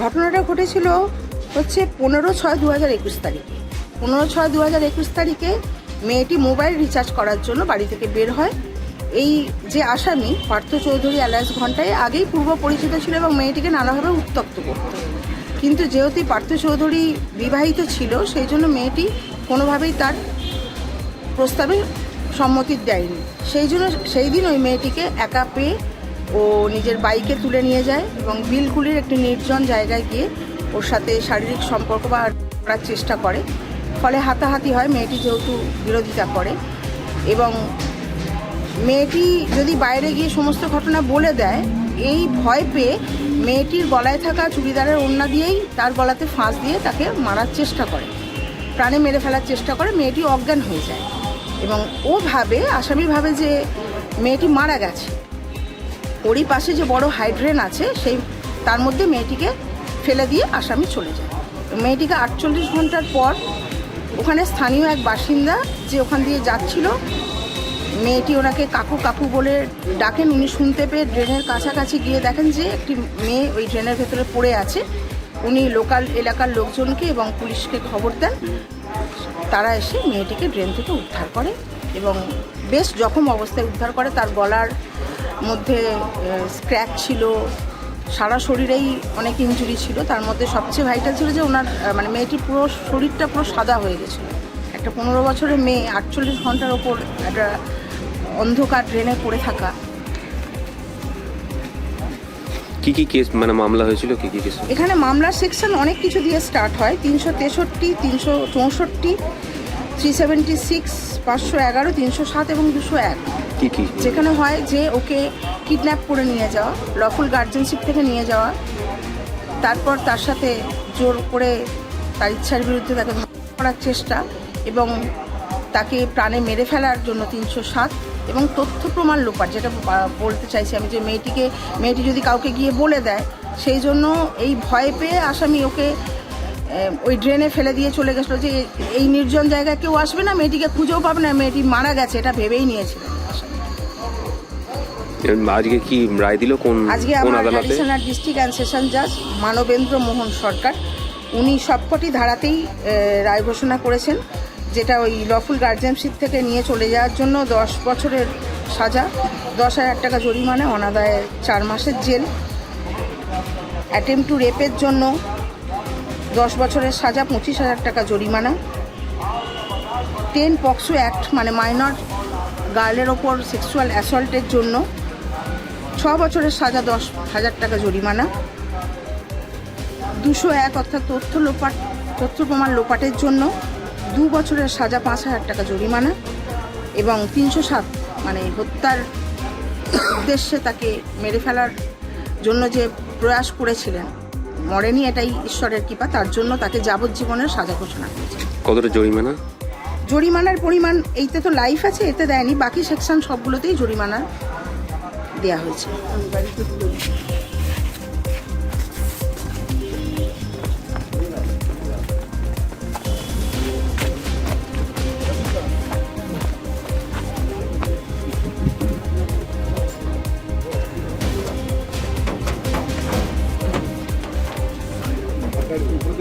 ঘটনাটা ঘটেছিল হচ্ছে পনেরো ছয় দু হাজার একুশ তারিখে। পনেরো ছয় দু হাজার একুশ তারিখে মেয়েটি মোবাইল রিচার্জ করার জন্য বাড়ি থেকে বের হয়। এই যে আসামি, পার্থ চৌধুরী অ্যালায়েন্স ঘন্টায় আগেই পূর্ব পরিচিত ছিল এবং মেয়েটিকে নানাভাবে উত্তক্ত করত। কিন্তু যেহেতু পার্থ চৌধুরী বিবাহিত ছিল, সেই জন্য মেয়েটি কোনোভাবেই তার প্রস্তাবে সম্মতি দেয়নি। সেই জন্য, সেই দিন ওই মেয়েটিকে একা পেয়ে ও নিজের বাইকে তুলে নিয়ে যায় এবং বিলকুলির একটি নির্জন জায়গায় গিয়ে ওর সাথে শারীরিক সম্পর্ক বা করার চেষ্টা করে। ফলে হাতাহাতি হয়, মেয়েটি যেহেতু বিরোধিতা করে এবং মেয়েটি যদি বাইরে গিয়ে সমস্ত ঘটনা বলে দেয়, এই ভয় পেয়ে মেয়েটির গলায় থাকা চুড়িদারের ওড়না দিয়েই তার গলাতে ফাঁস দিয়ে তাকে মারার চেষ্টা করে। প্রাণে মেরে ফেলার চেষ্টা করে, মেয়েটি অজ্ঞান হয়ে যায় এবং ও ভাবে আসামি ভাবে যে মেয়েটি মারা গেছে ওরই পাশে যে বড় হাইড্রেন আছে, সেই, তার মধ্যে মেয়েটিকে ফেলে দিয়ে আসামি চলে যায়। মেয়েটিকে আটচল্লিশ ঘণ্টার পর ওখানে স্থানীয় এক বাসিন্দা যে ওখান দিয়ে যাচ্ছিল, মেয়েটি ওনাকে কাকু কাকু বলে ডাকেন। উনি শুনতে পেয়ে ড্রেনের কাছাকাছি গিয়ে দেখেন যে একটি মেয়ে ওই ড্রেনের ভেতরে পড়ে আছে। উনি লোকাল এলাকার লোকজনকে এবং পুলিশকে খবর দেন। তারা এসে মেয়েটিকে ড্রেন থেকে উদ্ধার করে এবং বেশ জখম অবস্থায় উদ্ধার করে। তার গলার মধ্যে স্ক্র্যাচ ছিল। সারা শরীরেই অনেক ইঞ্জুরি ছিল। তার মধ্যে সবচেয়ে ভাইটাল ছিল যে ওনার মানে মেয়েটির পুরো শরীরটা পুরো সাদা হয়ে গেছিল। একটা পনেরো বছরের মেয়ে আটচল্লিশ ঘণ্টার ওপর একটা অন্ধকার ড্রেনে পড়ে থাকা। কি কি কেস মানে মামলা হয়েছিল কি কি কেস এখানে মামলার সেকশন অনেক কিছু দিয়ে স্টার্ট হয়। তিনশো তেষট্টি তিনশো চৌষট্টি থ্রি সেভেন্টি সিক্স পাঁচশো এগারো তিনশো সাত এবং দুশো এক। কি কি? যেখানে হয় যে ওকে কিডন্যাপ করে নিয়ে যাওয়া লফুল গার্জেনশিপ থেকে নিয়ে যাওয়া তারপর তার সাথে জোর করে তার ইচ্ছার বিরুদ্ধে তাকে করার চেষ্টা এবং তাকে প্রাণে মেরে ফেলার জন্য তিনশো সাত এবং তথ্য প্রমাণ লোপাট যেটা বলতে চাইছি আমি যে মেয়েটিকে মেয়েটি যদি কাউকে গিয়ে বলে দেয় সেই জন্য এই ভয় পেয়ে আসামি ওকে ওই ড্রেনে ফেলে দিয়ে চলে গেছিল যে এই নির্জন জায়গায় কেউ আসবে না মেয়েটিকে খুঁজেও পাবে না মেয়েটি মারা গেছে এটা ভেবেই নিয়েছিলেন আসামি। আজকে কি রায় দিল কোন আজকে আমার অ্যাডিশনাল ডিস্ট্রিক্ট অ্যান্ড সেশন জাজ মানবেন্দ্র মোহন সরকার উনি সবকটি ধারাতেই রায় ঘোষণা করেছেন যেটা ওই লফুল গার্জেনশিপ থেকে নিয়ে চলে যাওয়ার জন্য দশ বছরের সাজা দশ হাজার টাকা জরিমানা অনাদায়ে চার মাসের জেল অ্যাটেম্প টু রেপের জন্য দশ বছরের সাজা, পঁচিশ হাজার টাকা জরিমানা। টেন পক্সো অ্যাক্ট মানে মাইনর গার্লের ওপর সেক্সুয়াল অ্যাসল্টের জন্য। ছ বছরের সাজা, দশ হাজার টাকা জরিমানা। দুশো এক অর্থাৎ তথ্য লোপাট, তথ্য প্রমাণ লোপাটের জন্য দু বছরের সাজা, পাঁচ হাজার টাকা জরিমানা এবং তিনশো সাত মানে হত্যার উদ্দেশ্যে তাকে মেরে ফেলার জন্য যে প্রয়াস করেছিলেন। মরেনি এটাই ঈশ্বরের কৃপা তার জন্য তাকে যাবজ্জীবনের সাজা ঘোষণা করেছে। কতটা জরিমানা? জরিমানার পরিমাণ এইতে তো লাইফ আছে এতে দেয়নি বাকি সেকশন সবগুলোতেই জরিমানা দেয়া হয়েছে।